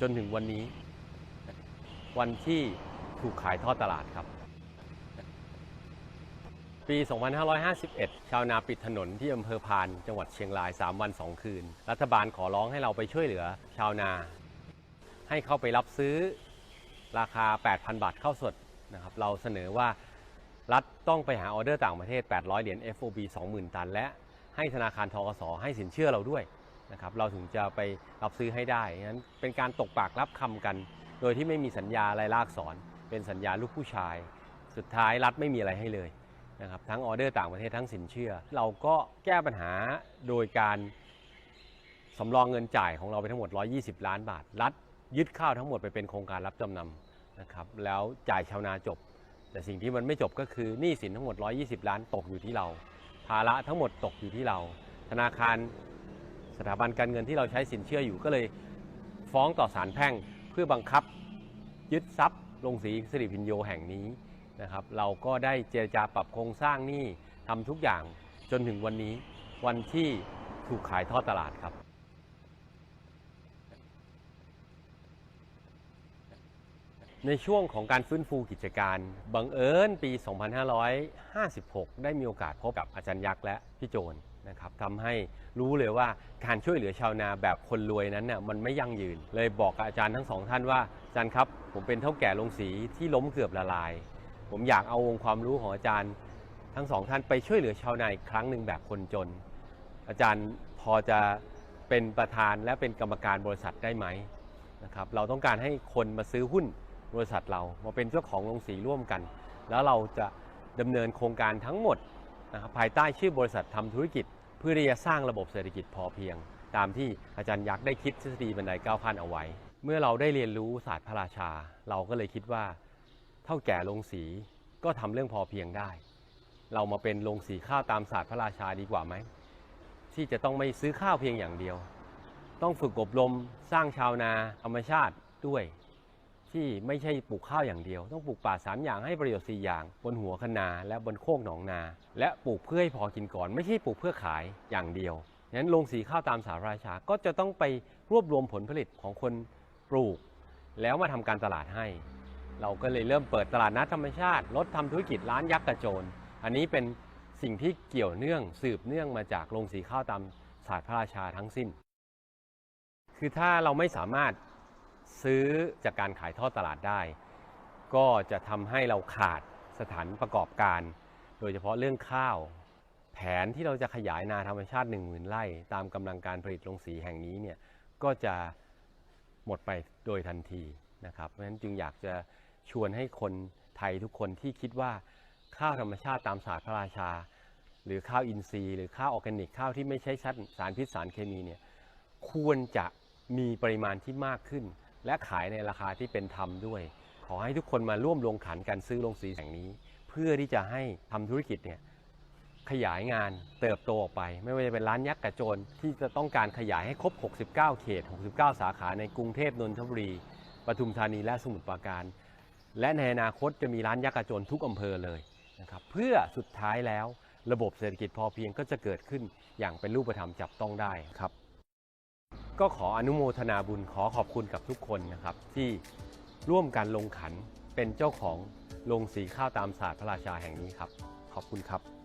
จนถึงวันนี้ วันที่ถูกขายทอดตลาดครับ ปี 2551 ชาวนาปิดถนนที่อำเภอพาน จังหวัดเชียงราย 3 วัน 2 คืน รัฐบาลขอร้องให้เราไปช่วยเหลือชาวนา ให้เข้าไปรับซื้อราคา 8,000 บาทเข้าสดนะครับ เราเสนอว่ารัฐต้องไปหาออเดอร์ต่างประเทศ 800 เหรียญ FOB 20,000 ตัน และให้ธนาคารทกสให้สินเชื่อเราด้วย นะครับเราถึงจะไปรับซื้อให้ได้งั้นเป็นการตกปากรับคำกัน โดยที่ไม่มีสัญญาลายลากสอนเป็นสัญญาลูกผู้ชาย สุดท้ายรัฐไม่มีอะไรให้เลยนะครับทั้งออเดอร์ต่างประเทศทั้งสินเชื่อ เราก็แก้ปัญหาโดยการสำรองเงินจ่ายของเราไปทั้งหมด 120 ล้านบาท รัฐยึดข้าวทั้งหมดไปเป็นโครงการรับจำนำนะครับแล้วจ่ายชาวนาจบ แต่สิ่งที่มันไม่จบก็คือหนี้สินทั้งหมด 120 ล้านตกอยู่ที่เรา ภาระทั้งหมดตกอยู่ที่เรา ธนาคาร สถาบันการเงินที่เราใช้สินเชื่ออยู่ก็เลยฟ้องต่อศาลแพ่งเพื่อบังคับยึดทรัพย์โรงสีสิริพินโยแห่งนี้นะครับ เราก็ได้เจรจาปรับโครงสร้างหนี้ทำทุกอย่างจนถึงวันนี้วันที่ถูกขายทอดตลาดครับในช่วงของการฟื้นฟูกิจการ บังเอิญปี 2556 ได้มีโอกาสพบกับอาจารย์ยักษ์และพี่โจน นะครับทำให้รู้เลยว่าการช่วยเหลือชาวนาแบบคนรวยนั้นน่ะมันไม่ยั่งยืน เลยบอกกับอาจารย์ทั้งสองท่านว่าอาจารย์ครับ ผมเป็นเท่าแก่ลงสีที่ล้มเกือบละลาย ผมอยากเอาองค์ความรู้ของอาจารย์ ทั้งสองท่านไปช่วยเหลือชาวนาอีกครั้งหนึ่งแบบคนจน อาจารย์พอจะเป็นประธานและเป็นกรรมการบริษัทได้ไหมนะครับเราต้องการให้คนมาซื้อหุ้นบริษัทเรามาเป็นเจ้าของโรงสีร่วมกัน แล้วเราจะดำเนินโครงการทั้งหมด นะครับภายใต้ชื่อบริษัททำธุรกิจ เพื่อที่จะสร้างระบบเศรษฐกิจพอเพียง ตามที่อาจารย์ยักษ์ได้คิดทฤษฎีบันไดก้าวขั้นเอาไว้ เมื่อเราได้เรียนรู้ศาสตร์พระราชา เราก็เลยคิดว่า เท่าแก่ลงสีก็ทำเรื่องพอเพียงได้ เรามาเป็นลงสีข้าวตามศาสตร์พระราชาดีกว่าไหมที่จะต้องไม่ซื้อข้าวเพียงอย่างเดียว ต้องฝึกอบรมสร้างชาวนาธรรมชาติด้วย ที่ไม่ใช่ปลูกข้าวอย่างเดียว ต้องปลูกป่าสามอย่างให้ประโยชน์สี่อย่าง บนหัวคะนาและบนโคกหนองนา และปลูกเพื่อให้พอกินก่อน ไม่ใช่ปลูกเพื่อขายอย่างเดียวงั้นโรงสีข้าวตามสาราชาก็จะต้องไปรวบรวมผลผลิตของคนปลูก แล้วมาทำการตลาดให้ เราก็เลยเริ่มเปิดตลาดนัดธรรมชาติ ลดทำธุรกิจร้านยักษ์กระโจน อันนี้เป็นสิ่งที่เกี่ยวเนื่องสืบเนื่องมาจากโรงสีข้าวตามศาสตร์พระราชาทั้งสิ้น คือถ้าเราไม่สามารถ ซื้อจากการขายทอดตลาดได้ ก็จะทำให้เราขาดสถานประกอบการ โดยเฉพาะเรื่องข้าว แผนที่เราจะขยายนาธรรมชาติ 1 0,000ไร่ ตามกำลังการผลิตโรงสีแห่งนี้เนี่ยก็จะหมดไปโดยทันทีนะครับ เพราะฉะนั้นจึงอยากจะชวนให้คนไทยทุกคนที่คิดว่าข้าวธรรมชาติตามศาสตร์พระราชา หรือข้าวอินทรีย์หรือข้าวออร์แกนิกข้าวที่ไม่ใช้สารพิษสารเคมีเนี่ยควรจะมีปริมาณที่มากขึ้น และขายในราคาที่เป็นธรรมด้วย ขอให้ทุกคนมาร่วมลงขันกันซื้อโรงสีแห่งนี้ เพื่อที่จะให้ทำธุรกิจเนี่ยขยายงานเติบโตออกไป ไม่ว่าจะเป็นร้านยักษ์กระโจนที่จะต้องการขยายให้ครบ 69 เขต 69 สาขาในกรุงเทพนนทบุรีปทุมธานีและสมุทรปราการ และในอนาคตจะมีร้านยักษ์กระโจนทุกอำเภอเลยนะครับเพื่อสุดท้ายแล้วระบบเศรษฐกิจพอเพียงก็จะเกิดขึ้นอย่างเป็นรูปธรรมจับต้องได้ครับ ก็ขออนุโมทนาบุญขอขอบคุณกับทุกคนนะครับ ที่ร่วมกันลงขันเป็นเจ้าของโรงสีข้าวตามศาสตร์พระราชาแห่งนี้ครับ ขอบคุณครับ